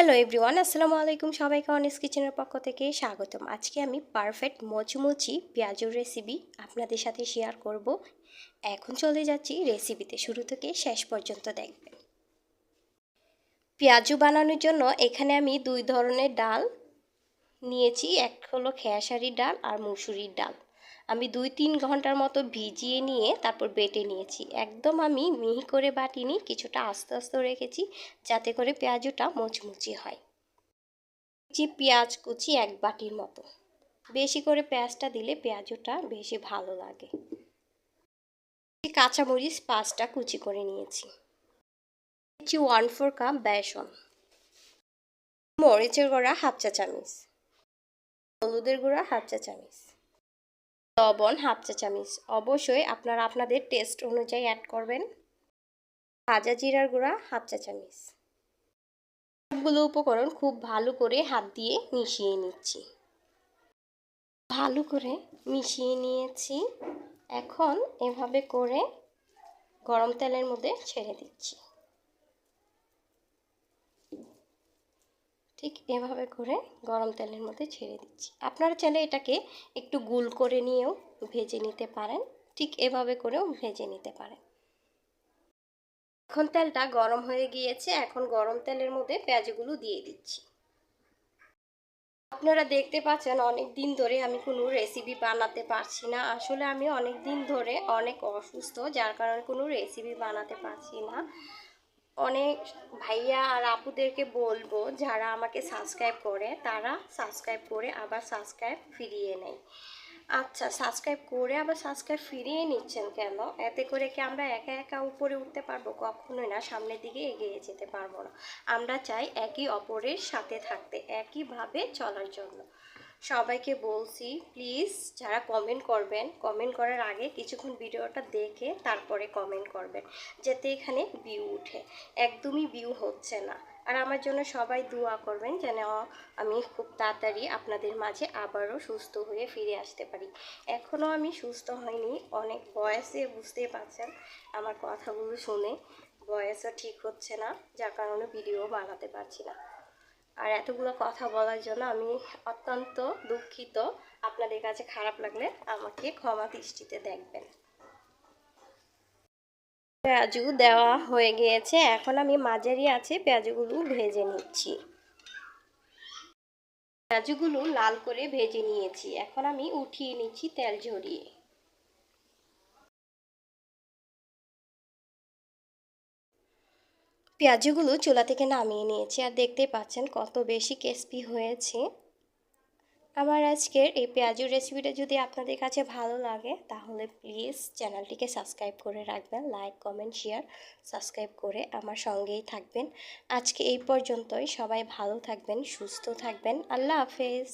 Hello everyone আসসালামু আলাইকুম সবাইকে অনেস কিচেনের পক্ষ থেকে স্বাগতম। আজকে আমি পারফেক্ট মচুমচি পেঁয়াজুর রেসিপি আপনাদের সাথে শেয়ার করব। এখন চলে যাচ্ছি রেসিপিতে শুরু থেকে শেষ পর্যন্ত দেখবেন। পেঁয়াজু বানানোর জন্য এখানে আমি দুই ধরনের ডাল নিয়েছি। এক হলো খেয়াশারি ডাল আর মুসুরির ডাল। আমি দুই তিন ঘণ্টার মতো ভিজিয়ে নিয়ে তারপর বেটে নিয়েছি। একদম আমি মিহি করে বাটিনি, কিছুটা আস্তে আস্তে রেখেছি যাতে করে পেঁয়াজটা মুচমুচি হয়। যে পেঁয়াজ কুচি এক বাটির মতো। বেশি করে পেঁয়াজটা দিলে পেঁয়াজটা বেশি ভালো লাগে। কাঁচামরিচ পাঁচটা কুচি করে নিয়েছি ওয়ান ফোর কাপ বেসন। মরিচের গুঁড়া হাফ চা চামিচ। হলুদের গুঁড়া হাফ চা চামিচ। লবণ হাফ চা চামচ। অবশ্যই আপনারা আপনাদের টেস্ট অনুযায়ী অ্যাড করবেন। ভাজা জিরার গুঁড়া হাফ চা চামচ। সবগুলো উপকরণ খুব ভালো করে হাত দিয়ে মিশিয়ে নিচ্ছি। ভালো করে মিশিয়ে নিয়েছি। এখন এভাবে করে গরম তেলের মধ্যে ছেড়ে দিচ্ছি। ঠিক এভাবে করে গরম তেলের মধ্যে ছেড়ে দিচ্ছি। আপনারা চাইলে এটাকে একটু গুল করে নিয়েও ভেজে নিতে পারেন। ঠিক এভাবে করেও ভেজে নিতে পারেন। এখন তেলটা গরম হয়ে গিয়েছে। এখন গরম তেলের মধ্যে পেঁয়াজগুলো দিয়ে দিচ্ছি। আপনারা দেখতে পাচ্ছেন অনেক দিন ধরে আমি কোনো রেসিপি বানাতে পারছি না। আসলে আমি অনেক দিন ধরে অনেক অসুস্থ, যার কারণে কোনো রেসিপি বানাতে পারছি না। অনেক ভাইয়া আর আপুদেরকে বলব, যারা আমাকে সাবস্ক্রাইব করে, তারা সাবস্ক্রাইব করে আবার সাবস্ক্রাইব ফিরিয়ে নেয়। আচ্ছা সাবস্ক্রাইব করে আবার সাবস্ক্রাইব ফিরিয়ে নিচ্ছেন কেন? এতে করে কি আমরা একা একা উপরে উঠতে পারব? কখনোই না, সামনের দিকে এগিয়ে যেতে পারব না। আমরা চাই একই অপরের সাথে থাকতে, একইভাবে চলার জন্য। সবাইকে বলছি প্লিজ যারা কমেন্ট করবেন কমেন্ট করার আগে কিছুক্ষণ ভিডিওটা দেখে তারপরে কমেন্ট করবেন, যাতে এখানে ভিউ উঠে। একদমই ভিউ হচ্ছে না। আর আমার জন্য সবাই দোয়া করবেন যেন আমি খুব তাড়াতাড়ি আপনাদের মাঝে আবারও সুস্থ হয়ে ফিরে আসতে পারি। এখনও আমি সুস্থ হয়নি অনেক বয়সে বুঝতেই পারছেন আমার কথাগুলো শুনে। বয়সও ঠিক হচ্ছে না, যার কারণে ভিডিও বানাতে পারছি না। আর এতগুলো কথা বলার জন্য আমি অত্যন্ত দুঃখিত। আপনাদের কাছে খারাপ লাগলে আমাকে ক্ষমা দৃষ্টিতে দেখবেন। পেঁয়াজু দেওয়া হয়ে গিয়েছে, এখন আমি মাঝারি আছে পেঁয়াজগুলো ভেজে নিচ্ছি। পেঁয়াজগুলো লাল করে ভেজে নিয়েছি, এখন আমি উঠিয়ে নিচ্ছি তেল ঝরিয়ে। পেঁয়াজগুলো চুলা থেকে নামিয়ে নিয়েছি আর দেখতে পাচ্ছেন কত বেশি ক্রিস্পি হয়েছে। আমার আজকের এই পেঁয়াজুর রেসিপিটা যদি আপনাদের কাছে ভালো লাগে, তাহলে প্লিজ চ্যানেলটিকে সাবস্ক্রাইব করে রাখবেন লাইক কমেন্ট শেয়ার সাবস্ক্রাইব করে আমার সঙ্গেই থাকবেন। আজকে এই পর্যন্তই, সবাই ভালো থাকবেন, সুস্থ থাকবেন, আল্লাহ হাফেজ।